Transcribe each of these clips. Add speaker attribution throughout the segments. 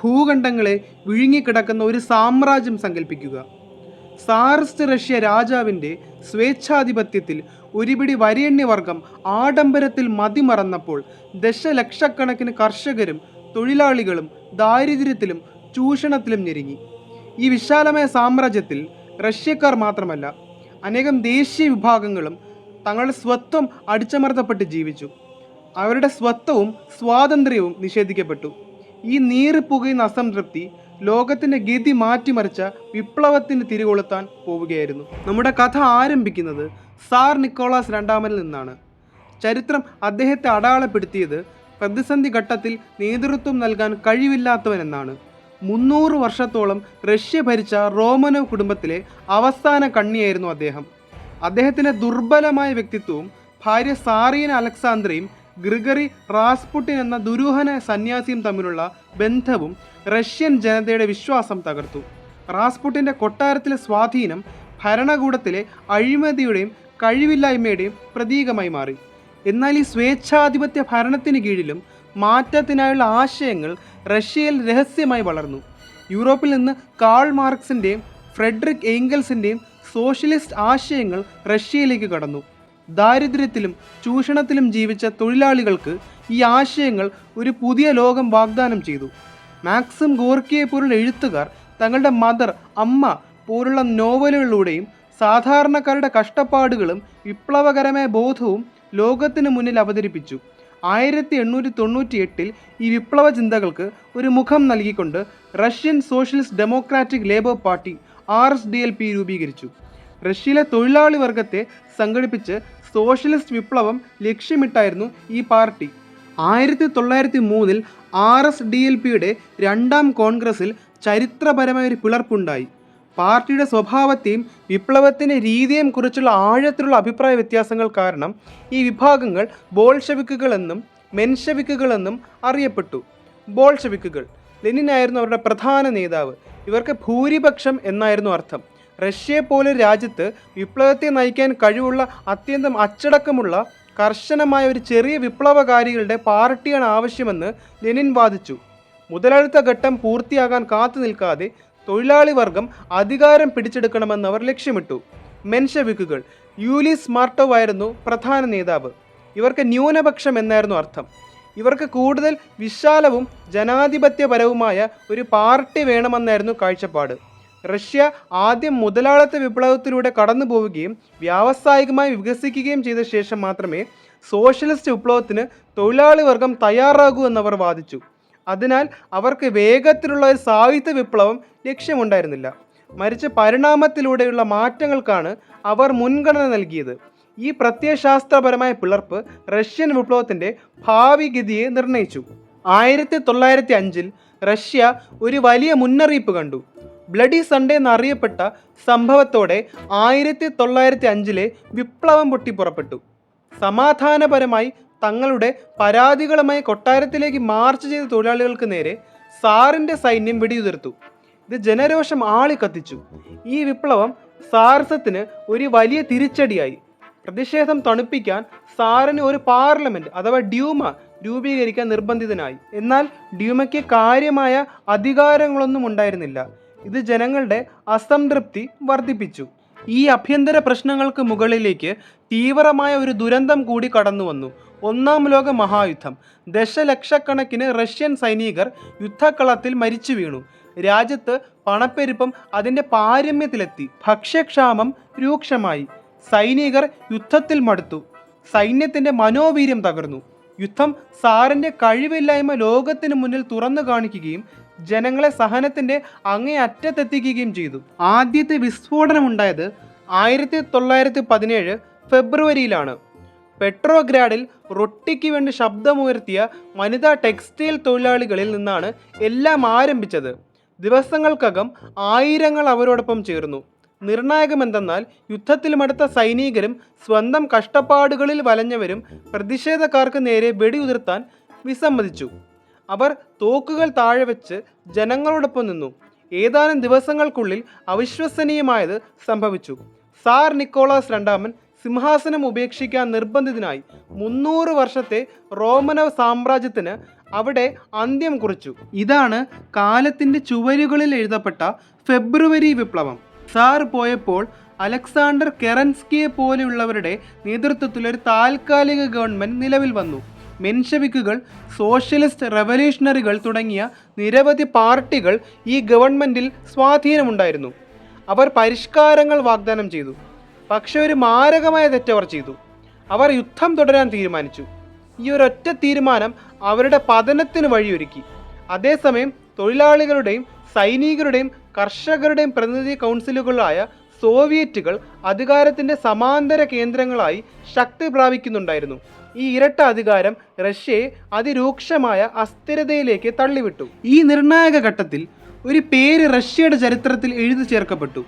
Speaker 1: ഭൂഖണ്ഡങ്ങളെ വിഴുങ്ങിക്കിടക്കുന്ന ഒരു സാമ്രാജ്യം സങ്കല്പിക്കുക സാറിസ്റ്റ് റഷ്യ രാജാവിന്റെ സ്വേച്ഛാധിപത്യത്തിൽ ഒരുപിടി വരേണ്യവർഗം ആഡംബരത്തിൽ മതിമറന്നപ്പോൾ ദശലക്ഷക്കണക്കിന് കർഷകരും തൊഴിലാളികളും ദാരിദ്ര്യത്തിലും ചൂഷണത്തിലും ഞെരുങ്ങി. ഈ വിശാലമായ സാമ്രാജ്യത്തിൽ റഷ്യക്കാർ മാത്രമല്ല അനേകം ദേശീയ വിഭാഗങ്ങളും തങ്ങളുടെ സ്വത്വം അടിച്ചമർത്തപ്പെട്ട് ജീവിച്ചു. അവരുടെ സ്വത്വവും സ്വാതന്ത്ര്യവും നിഷേധിക്കപ്പെട്ടു. ഈ നീറിപ്പുകയുന്ന അസംതൃപ്തി ലോകത്തിന്റെ ഗതി മാറ്റിമറിച്ച വിപ്ലവത്തിന് തിരികൊളുത്താൻ പോവുകയായിരുന്നു. നമ്മുടെ കഥ ആരംഭിക്കുന്നത് സാർ നിക്കോളാസ് രണ്ടാമനിൽ നിന്നാണ്. ചരിത്രം അദ്ദേഹത്തെ അടയാളപ്പെടുത്തിയത് പ്രതിസന്ധി ഘട്ടത്തിൽ നേതൃത്വം നൽകാൻ കഴിവില്ലാത്തവനെന്നാണ്. മുന്നൂറ് വർഷത്തോളം റഷ്യ ഭരിച്ച റോമനോ കുടുംബത്തിലെ അവസാന കണ്ണിയായിരുന്നു അദ്ദേഹം. അദ്ദേഹത്തിന്റെ ദുർബലമായ വ്യക്തിത്വവും ഭാര്യ സാറിയൻ അലക്സാന്ദ്രയും ഗ്രിഗറി റാസ്പുട്ടിൻ എന്ന ദുരൂഹന സന്യാസിയും തമ്മിലുള്ള ബന്ധവും റഷ്യൻ ജനതയുടെ വിശ്വാസം തകർത്തു. റാസ്പുട്ടിന്റെ കൊട്ടാരത്തിലെ സ്വാധീനം ഭരണകൂടത്തിലെ അഴിമതിയുടെയും കഴിവില്ലായ്മയുടെയും പ്രതീകമായി മാറി. എന്നാൽ ഈ സ്വേച്ഛാധിപത്യ ഭരണത്തിന് കീഴിലും മാറ്റത്തിനായുള്ള ആശയങ്ങൾ റഷ്യയിൽ രഹസ്യമായി വളർന്നു. യൂറോപ്പിൽ നിന്ന് കാൾ മാർക്സിന്റെയും ഫ്രെഡറിക് ഏംഗൽസിന്റെയും സോഷ്യലിസ്റ്റ് ആശയങ്ങൾ റഷ്യയിലേക്ക് കടന്നു. ദാരിദ്ര്യത്തിലും ചൂഷണത്തിലും ജീവിച്ച തൊഴിലാളികൾക്ക് ഈ ആശയങ്ങൾ ഒരു പുതിയ ലോകം വാഗ്ദാനം ചെയ്തു. മാക്സിം ഗോർക്കിയെ പോലുള്ള എഴുത്തുകാർ തങ്ങളുടെ മദർ അമ്മ പോലുള്ള നോവലുകളിലൂടെയും സാധാരണക്കാരുടെ കഷ്ടപ്പാടുകളും വിപ്ലവകരമായ ബോധവും ലോകത്തിന് മുന്നിൽ അവതരിപ്പിച്ചു. ആയിരത്തി എണ്ണൂറ്റി തൊണ്ണൂറ്റി എട്ടിൽ ഈ വിപ്ലവ ചിന്തകൾക്ക് ഒരു മുഖം നൽകിക്കൊണ്ട് Russian Socialist Democratic Labour Party R S D L P രൂപീകരിച്ചു. റഷ്യയിലെ തൊഴിലാളി വർഗത്തെ സംഘടിപ്പിച്ച് സോഷ്യലിസ്റ്റ് വിപ്ലവം ലക്ഷ്യമിട്ടായിരുന്നു ഈ പാർട്ടി. ആയിരത്തി തൊള്ളായിരത്തി മൂന്നിൽ ആർ എസ് ഡി എൽ പിയുടെ രണ്ടാം കോൺഗ്രസിൽ ചരിത്രപരമായ ഒരു പിളർപ്പുണ്ടായി. പാർട്ടിയുടെ സ്വഭാവത്തെയും വിപ്ലവത്തിന്റെ രീതിയെയും കുറിച്ചുള്ള ആഴത്തിലുള്ള അഭിപ്രായ വ്യത്യാസങ്ങൾ കാരണം ഈ വിഭാഗങ്ങൾ ബോൾഷവിക്കുകളെന്നും മെൻഷവിക്കുകളെന്നും അറിയപ്പെട്ടു. ബോൾഷവിക്കുകൾ ലെനിനായിരുന്നു അവരുടെ പ്രധാന നേതാവ്. ഇവർക്ക് ഭൂരിപക്ഷം എന്നായിരുന്നു അർത്ഥം. റഷ്യയെ പോലെ രാജ്യത്ത് വിപ്ലവത്തെ നയിക്കാൻ കഴിവുള്ള അത്യന്തം അച്ചടക്കമുള്ള കർശനമായ ഒരു ചെറിയ വിപ്ലവകാരികളുടെ പാർട്ടിയാണ് ആവശ്യമെന്ന് ലെനിൻ വാദിച്ചു. മുതലാളിത്ത ഘട്ടം പൂർത്തിയാകാൻ കാത്തു നിൽക്കാതെ തൊഴിലാളി വർഗം അധികാരം പിടിച്ചെടുക്കണമെന്ന് അവർ ലക്ഷ്യമിട്ടു. മെൻഷവിക്കുകൾ യൂലിസ് മാർട്ടോവ് ആയിരുന്നു പ്രധാന നേതാവ്. ഇവർക്ക് ന്യൂനപക്ഷം എന്നായിരുന്നു അർത്ഥം. ഇവർക്ക് കൂടുതൽ വിശാലവും ജനാധിപത്യപരവുമായ ഒരു പാർട്ടി വേണമെന്നായിരുന്നു കാഴ്ചപ്പാട്. റഷ്യ ആദ്യം മുതലാളിത്ത വിപ്ലവത്തിലൂടെ കടന്നു പോവുകയും വ്യാവസായികമായി വികസിക്കുകയും ചെയ്ത ശേഷം മാത്രമേ സോഷ്യലിസ്റ്റ് വിപ്ലവത്തിന് തൊഴിലാളി വർഗം തയ്യാറാകൂ എന്നവർ വാദിച്ചു. അതിനാൽ അവർക്ക് വേഗത്തിലുള്ള ഒരു സാഹിത്യ വിപ്ലവം ലക്ഷ്യമുണ്ടായിരുന്നില്ല. മറിച്ച് പരിണാമത്തിലൂടെയുള്ള മാറ്റങ്ങൾക്കാണ് അവർ മുൻഗണന നൽകിയത്. ഈ പ്രത്യയശാസ്ത്രപരമായ പിളർപ്പ് റഷ്യൻ വിപ്ലവത്തിന്റെ ഭാവി ഗതിയെ നിർണയിച്ചു. ആയിരത്തി തൊള്ളായിരത്തി അഞ്ചിൽ റഷ്യ ഒരു വലിയ മുന്നറിയിപ്പ് കണ്ടു. ബ്ലഡി സൺഡേ എന്നറിയപ്പെട്ട സംഭവത്തോടെ ആയിരത്തി തൊള്ളായിരത്തി അഞ്ചിലെ വിപ്ലവം പൊട്ടിപ്പുറപ്പെട്ടു സമാധാനപരമായി തങ്ങളുടെ പരാതികളുമായി കൊട്ടാരത്തിലേക്ക് മാർച്ച് ചെയ്ത തൊഴിലാളികൾക്ക് നേരെ സാറിന്റെ സൈന്യം വെടിയുതിർത്തു. ഇത് ജനരോഷം ആളിക്കത്തിച്ചു. ഈ വിപ്ലവം സാർസത്തിന് ഒരു വലിയ തിരിച്ചടിയായി. പ്രതിഷേധം തണുപ്പിക്കാൻ സാറിന് ഒരു പാർലമെന്റ് അഥവാ ഡ്യൂമ രൂപീകരിക്കാൻ നിർബന്ധിതനായി. എന്നാൽ ഡ്യൂമയ്ക്ക് കാര്യമായ അധികാരങ്ങളൊന്നും ഉണ്ടായിരുന്നില്ല. ഇത് ജനങ്ങളുടെ അസംതൃപ്തി വർദ്ധിപ്പിച്ചു. ഈ അഭ്യന്തര പ്രശ്നങ്ങൾക്ക് മുകളിലേക്ക് തീവ്രമായ ഒരു ദുരന്തം കൂടി കടന്നു വന്നു. ഒന്നാം ലോക മഹായുദ്ധം. ദശലക്ഷക്കണക്കിന് റഷ്യൻ സൈനികർ യുദ്ധക്കളത്തിൽ മരിച്ചു വീണു. രാജ്യത്ത് പണപ്പെരുപ്പം അതിന്റെ പാരമ്യത്തിലെത്തി. ഭക്ഷ്യക്ഷാമം രൂക്ഷമായി. സൈനികർ യുദ്ധത്തിൽ മടുത്തു. സൈന്യത്തിന്റെ മനോവീര്യം തകർന്നു. യുദ്ധം സാറിന്റെ കഴിവില്ലായ്മ ലോകത്തിന് മുന്നിൽ തുറന്നു കാണിക്കുകയും ജനങ്ങളെ സഹനത്തിന്റെ അങ്ങേ അറ്റത്തെത്തിക്കുകയും ചെയ്തു. ആദ്യത്തെ വിസ്ഫോടനം ഉണ്ടായത് ആയിരത്തി തൊള്ളായിരത്തി പതിനേഴ് ഫെബ്രുവരിയിലാണ്. പെട്രോഗ്രാഡിൽ റൊട്ടിക്ക് വേണ്ടി ശബ്ദമുയർത്തിയ വനിതാ ടെക്സ്റ്റൈൽ തൊഴിലാളികളിൽ നിന്നാണ് എല്ലാം ആരംഭിച്ചത്. ദിവസങ്ങൾക്കകം ആയിരങ്ങൾ അവരോടൊപ്പം ചേർന്നു. നിർണായകമെന്തെന്നാൽ യുദ്ധത്തിൽ മടുത്ത സൈനികരും സ്വന്തം കഷ്ടപ്പാടുകളിൽ വലഞ്ഞവരും പ്രതിഷേധക്കാർക്ക് നേരെ വെടിയുതിർത്താൻ വിസമ്മതിച്ചു. അവർ തോക്കുകൾ താഴെ വെച്ച് ജനങ്ങളോടൊപ്പം നിന്നു. ഏതാനും ദിവസങ്ങൾക്കുള്ളിൽ അവിശ്വസനീയമായത് സംഭവിച്ചു. സാർ നിക്കോളാസ് രണ്ടാമൻ സിംഹാസനം ഉപേക്ഷിക്കാൻ നിർബന്ധിതനായി മുന്നൂറ് വർഷത്തെ റോമന സാമ്രാജ്യത്തിന് അവിടെ അന്ത്യം കുറിച്ചു. ഇതാണ് കാലത്തിന്റെ ചുവരുകളിൽ എഴുതപ്പെട്ട ഫെബ്രുവരി വിപ്ലവം. സാർ പോയപ്പോൾ അലക്സാണ്ടർ കെറൻസ്കിയെ പോലെയുള്ളവരുടെ നേതൃത്വത്തിൽ ഒരു താൽക്കാലിക ഗവൺമെന്റ് നിലവിൽ വന്നു. മെൻഷവിക്കുകൾ സോഷ്യലിസ്റ്റ് റവല്യൂഷണറികൾ തുടങ്ങിയ നിരവധി പാർട്ടികൾ ഈ ഗവൺമെന്റിൽ സ്വാധീനമുണ്ടായിരുന്നു. അവർ പരിഷ്കാരങ്ങൾ വാഗ്ദാനം ചെയ്തു. പക്ഷേ ഒരു മാരകമായ തെറ്റവർ ചെയ്തു. അവർ യുദ്ധം തുടരാൻ തീരുമാനിച്ചു. ഈ ഒരൊറ്റ തീരുമാനം അവരുടെ പതനത്തിന് വഴിയൊരുക്കി. അതേസമയം തൊഴിലാളികളുടെയും സൈനികരുടെയും കർഷകരുടെയും പ്രതിനിധി കൗൺസിലുകളായ സോവിയറ്റുകൾ അധികാരത്തിന്റെ സമാന്തര കേന്ദ്രങ്ങളായി ശക്തി പ്രാപിക്കുന്നുണ്ടായിരുന്നു. ഈ ഇരട്ട അധികാരം റഷ്യയെ അതിരൂക്ഷമായ അസ്ഥിരതയിലേക്ക് തള്ളിവിട്ടു. ഈ നിർണായക ഘട്ടത്തിൽ ഒരു പേര് റഷ്യയുടെ ചരിത്രത്തിൽ എഴുതി ചേർക്കപ്പെട്ടു.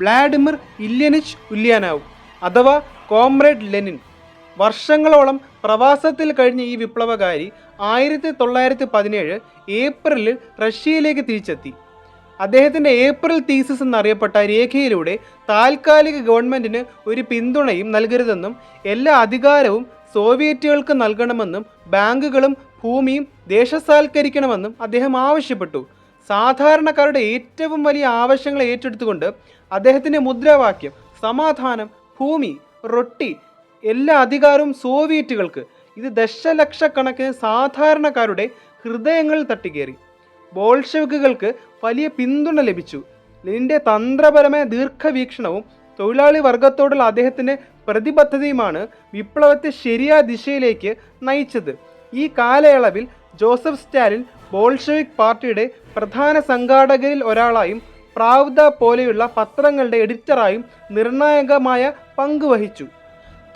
Speaker 1: വ്ളാഡിമിർ ഇല്യനിച്ച് ഉല്യാനാവ് അഥവാ കോംറേഡ് ലെനിൻ. വർഷങ്ങളോളം പ്രവാസത്തിൽ കഴിഞ്ഞ ഈ വിപ്ലവകാരി ആയിരത്തി തൊള്ളായിരത്തി പതിനേഴ് ഏപ്രിലിൽ റഷ്യയിലേക്ക് തിരിച്ചെത്തി. അദ്ദേഹത്തിന്റെ ഏപ്രിൽ തീസിസ് എന്നറിയപ്പെട്ട രേഖയിലൂടെ താൽക്കാലിക ഗവൺമെന്റിന് ഒരു പിന്തുണയും നൽകരുതെന്നും എല്ലാ അധികാരവും സോവിയറ്റുകൾക്ക് നൽകണമെന്നും ബാങ്കുകളും ഭൂമിയും ദേശസാൽക്കരിക്കണമെന്നും അദ്ദേഹം ആവശ്യപ്പെട്ടു. സാധാരണക്കാരുടെ ഏറ്റവും വലിയ ആവശ്യങ്ങൾ ഏറ്റെടുത്തുകൊണ്ട് അദ്ദേഹത്തിന്റെ മുദ്രാവാക്യം സമാധാനം ഭൂമി റൊട്ടി എല്ലാ അധികാരവും സോവിയറ്റുകൾക്ക്. ഇത് ദശലക്ഷക്കണക്കിന് സാധാരണക്കാരുടെ ഹൃദയങ്ങളിൽ തട്ടിക്കേറി. ബോൾഷെവിക്കുകൾക്ക് വലിയ പിന്തുണ ലഭിച്ചു. ലെനിന്റെ തന്ത്രപരമായ ദീർഘവീക്ഷണവും തൊഴിലാളി വർഗത്തോടുള്ള അദ്ദേഹത്തിന്റെ പ്രതിബദ്ധതയുമാണ് വിപ്ലവത്തെ ശരിയായ ദിശയിലേക്ക് നയിച്ചത്. ഈ കാലയളവിൽ ജോസഫ് സ്റ്റാലിൻ ബോൾഷെവിക് പാർട്ടിയുടെ പ്രധാന സംഘാടകരിൽ ഒരാളായും പ്രാവ്ദ പോലെയുള്ള പത്രങ്ങളുടെ എഡിറ്ററായും നിർണായകമായ പങ്ക് വഹിച്ചു.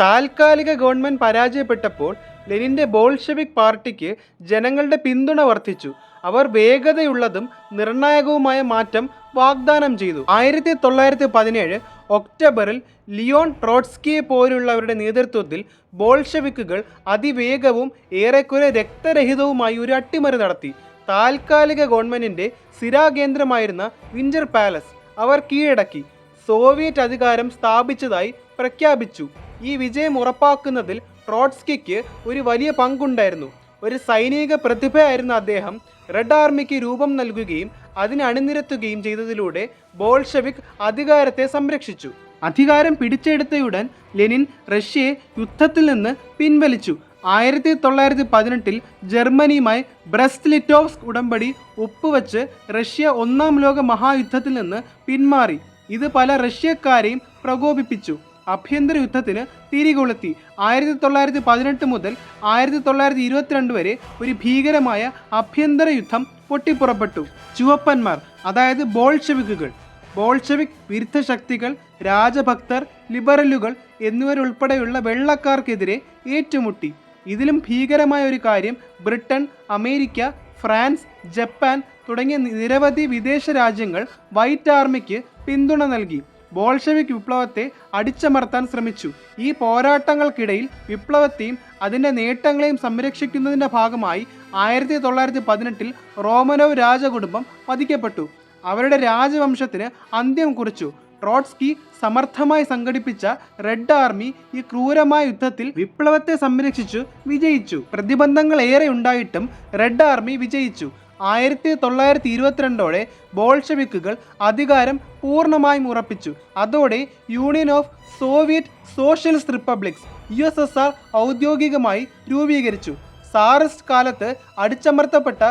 Speaker 1: താൽക്കാലിക ഗവൺമെന്റ് പരാജയപ്പെട്ടപ്പോൾ ലെനിന്റെ ബോൾഷെവിക് പാർട്ടിക്ക് ജനങ്ങളുടെ പിന്തുണ വർദ്ധിച്ചു. അവർ വേഗതയുള്ളതും നിർണായകവുമായ മാറ്റം വാഗ്ദാനം ചെയ്തു. ആയിരത്തി തൊള്ളായിരത്തി പതിനേഴ് ഒക്ടോബറിൽ ലിയോൺ ട്രോട്സ്കിയെ പോലുള്ളവരുടെ നേതൃത്വത്തിൽ ബോൾഷെവിക്കുകൾ അതിവേഗവും ഏറെക്കുറെ രക്തരഹിതവുമായി ഒരു അട്ടിമറി നടത്തി. താൽക്കാലിക ഗവൺമെന്റിന്റെ സ്ഥിരാകേന്ദ്രമായിരുന്ന വിഞ്ചർ പാലസ് അവർ കീഴടക്കി. സോവിയറ്റ് അധികാരം സ്ഥാപിച്ചതായി പ്രഖ്യാപിച്ചു. ഈ വിജയം ഉറപ്പാക്കുന്നതിൽ ട്രോട്സ്കിക്ക് ഒരു വലിയ പങ്കുണ്ടായിരുന്നു. ഒരു സൈനിക പ്രതിഭയായിരുന്ന അദ്ദേഹം റെഡ് ആർമിക്ക് രൂപം നൽകുകയും അതിനെ അണിനിരത്തുകയും ചെയ്തതിലൂടെ ബോൾഷെവിക് അധികാരത്തെ സംരക്ഷിച്ചു. അധികാരം പിടിച്ചെടുത്തയുടൻ ലെനിൻ റഷ്യയെ യുദ്ധത്തിൽ നിന്ന് പിൻവലിച്ചു. ആയിരത്തി തൊള്ളായിരത്തി പതിനെട്ടിൽ ജർമ്മനിയുമായി ബ്രസ്റ്റ് ലിറ്റോവ്സ്ക് ഉടമ്പടി ഒപ്പുവെച്ച് റഷ്യ ഒന്നാം ലോക മഹായുദ്ധത്തിൽ നിന്ന് പിന്മാറി. ഇത് പല റഷ്യക്കാരെയും പ്രകോപിപ്പിച്ചു. ആഭ്യന്തര യുദ്ധത്തിന് തിരികൊളുത്തി. ആയിരത്തി തൊള്ളായിരത്തി പതിനെട്ട് മുതൽ ആയിരത്തി തൊള്ളായിരത്തി ഇരുപത്തിരണ്ട് വരെ ഒരു ഭീകരമായ ആഭ്യന്തര യുദ്ധം പൊട്ടിപ്പുറപ്പെട്ടു. ചുവപ്പന്മാർ അതായത് ബോൾഷെവിക്കുകൾ. ബോൾഷെവിക് വിരുദ്ധ ശക്തികൾ രാജഭക്തർ ലിബറലുകൾ എന്നിവരുൾപ്പെടെയുള്ള വെള്ളക്കാർക്കെതിരെ ഏറ്റുമുട്ടി. ഇതിലും ഭീകരമായ ഒരു കാര്യം ബ്രിട്ടൻ അമേരിക്ക ഫ്രാൻസ് ജപ്പാൻ തുടങ്ങിയ നിരവധി വിദേശ രാജ്യങ്ങൾ വൈറ്റ് ആർമിക്ക് പിന്തുണ നൽകി. ബോൾഷെവിക് വിപ്ലവത്തെ അടിച്ചമർത്താൻ ശ്രമിച്ചു. ഈ പോരാട്ടങ്ങൾക്കിടയിൽ വിപ്ലവത്തെയും അതിന്റെ നേട്ടങ്ങളെയും സംരക്ഷിക്കുന്നതിന്റെ ഭാഗമായി ആയിരത്തി തൊള്ളായിരത്തി പതിനെട്ടിൽ റോമനോവ് രാജകുടുംബം പതിക്കപ്പെട്ടു. അവരുടെ രാജവംശത്തിന് അന്ത്യം കുറിച്ചു. ട്രോട്സ്കി സമർത്ഥമായി സംഘടിപ്പിച്ച റെഡ് ആർമി ഈ ക്രൂരമായ യുദ്ധത്തിൽ വിപ്ലവത്തെ സംരക്ഷിച്ചു വിജയിച്ചു. പ്രതിബന്ധങ്ങൾ ഏറെ ഉണ്ടായിട്ടും റെഡ് ആർമി വിജയിച്ചു. ആയിരത്തി തൊള്ളായിരത്തി ഇരുപത്തിരണ്ടോടെ ബോൾഷെവിക്കുകൾ അധികാരം പൂർണമായും ഉറപ്പിച്ചു. അതോടെ Union of Soviet Socialist Republics U S S R ഔദ്യോഗികമായി രൂപീകരിച്ചു. സാറിസ്റ്റ് കാലത്ത് അടിച്ചമർത്തപ്പെട്ട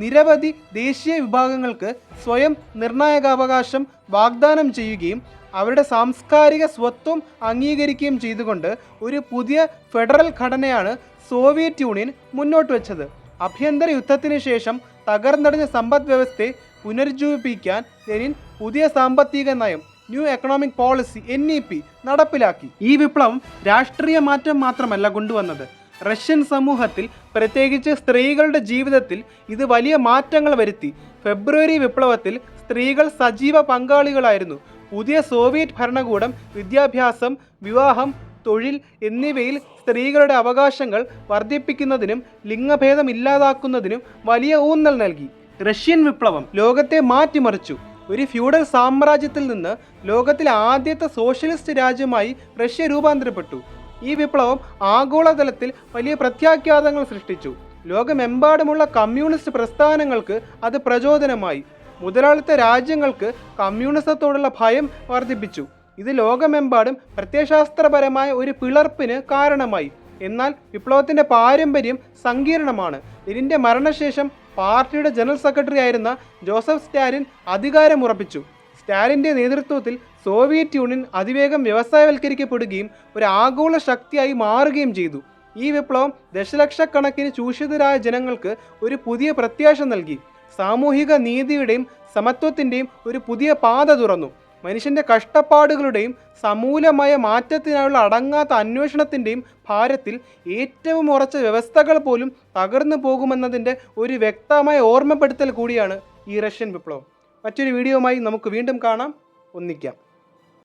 Speaker 1: നിരവധി ദേശീയ വിഭാഗങ്ങൾക്ക് സ്വയം നിർണായകാവകാശം വാഗ്ദാനം ചെയ്യുകയും അവരുടെ സാംസ്കാരിക സ്വത്വം അംഗീകരിക്കുകയും ചെയ്തുകൊണ്ട് ഒരു പുതിയ ഫെഡറൽ ഘടനയാണ് സോവിയറ്റ് യൂണിയൻ മുന്നോട്ട് വെച്ചത് ആഭ്യന്തര യുദ്ധത്തിന് ശേഷം തകർന്നടിഞ്ഞ സമ്പദ് വ്യവസ്ഥയെ പുനരുജ്ജീവിപ്പിക്കാൻ ലെനിൻ പുതിയ സാമ്പത്തിക നയം New Economic Policy N E P നടപ്പിലാക്കി. ഈ വിപ്ലവം രാഷ്ട്രീയ മാറ്റം മാത്രമല്ല കൊണ്ടുവന്നത്. റഷ്യൻ സമൂഹത്തിൽ പ്രത്യേകിച്ച് സ്ത്രീകളുടെ ജീവിതത്തിൽ ഇത് വലിയ മാറ്റങ്ങൾ വരുത്തി. ഫെബ്രുവരി വിപ്ലവത്തിൽ സ്ത്രീകൾ സജീവ പങ്കാളികളായിരുന്നു. പുതിയ സോവിയറ്റ് ഭരണകൂടം വിദ്യാഭ്യാസം വിവാഹം തൊഴിൽ എന്നിവയിൽ സ്ത്രീകളുടെ അവകാശങ്ങൾ വർദ്ധിപ്പിക്കുന്നതിനും ലിംഗഭേദം ഇല്ലാതാക്കുന്നതിനും വലിയ ഊന്നൽ നൽകി. റഷ്യൻ വിപ്ലവം ലോകത്തെ മാറ്റിമറിച്ചു. ഒരു ഫ്യൂഡൽ സാമ്രാജ്യത്തിൽ നിന്ന് ലോകത്തിലെ ആദ്യത്തെ സോഷ്യലിസ്റ്റ് രാജ്യമായി റഷ്യ രൂപാന്തരപ്പെട്ടു. ഈ വിപ്ലവം ആഗോളതലത്തിൽ വലിയ പ്രത്യാഘാതങ്ങൾ സൃഷ്ടിച്ചു. ലോകമെമ്പാടുമുള്ള കമ്മ്യൂണിസ്റ്റ് പ്രസ്ഥാനങ്ങൾക്ക് അത് പ്രചോദനമായി. മുതലാളിത്ത രാജ്യങ്ങൾക്ക് കമ്മ്യൂണിസത്തോടുള്ള ഭയം വർദ്ധിപ്പിച്ചു. ഇത് ലോകമെമ്പാടും പ്രത്യയശാസ്ത്രപരമായ ഒരു പിളർപ്പിന് കാരണമായി. എന്നാൽ വിപ്ലവത്തിന്റെ പാരമ്പര്യം സങ്കീർണമാണ്. ലെനിന്റെ മരണശേഷം പാർട്ടിയുടെ ജനറൽ സെക്രട്ടറി ആയിരുന്ന ജോസഫ് സ്റ്റാലിൻ അധികാരമുറപ്പിച്ചു. സ്റ്റാലിന്റെ നേതൃത്വത്തിൽ സോവിയറ്റ് യൂണിയൻ അതിവേഗം വ്യവസായവൽക്കരിക്കപ്പെടുകയും ഒരു ആഗോള ശക്തിയായി മാറുകയും ചെയ്തു. ഈ വിപ്ലവം ദശലക്ഷക്കണക്കിന് ചൂഷിതരായ ജനങ്ങൾക്ക് ഒരു പുതിയ പ്രത്യാശ നൽകി. സാമൂഹിക നീതിയുടെയും സമത്വത്തിന്റെയും ഒരു പുതിയ പാത തുറന്നു. മനുഷ്യന്റെ കഷ്ടപ്പാടുകളുടെയും സമൂലമായ മാറ്റത്തിനായുള്ള അടങ്ങാത്ത അന്വേഷണത്തിന്റെയും ഭാരത്തിൽ ഏറ്റവും ഉറച്ച വ്യവസ്ഥകൾ പോലും തകർന്നു പോകുമെന്നതിന്റെ ഒരു വ്യക്തമായ ഓർമ്മപ്പെടുത്തൽ കൂടിയാണ് ഈ റഷ്യൻ വിപ്ലവം. മറ്റൊരു വീഡിയോയുമായി നമുക്ക് വീണ്ടും കാണാം. ഒന്നിക്കാം.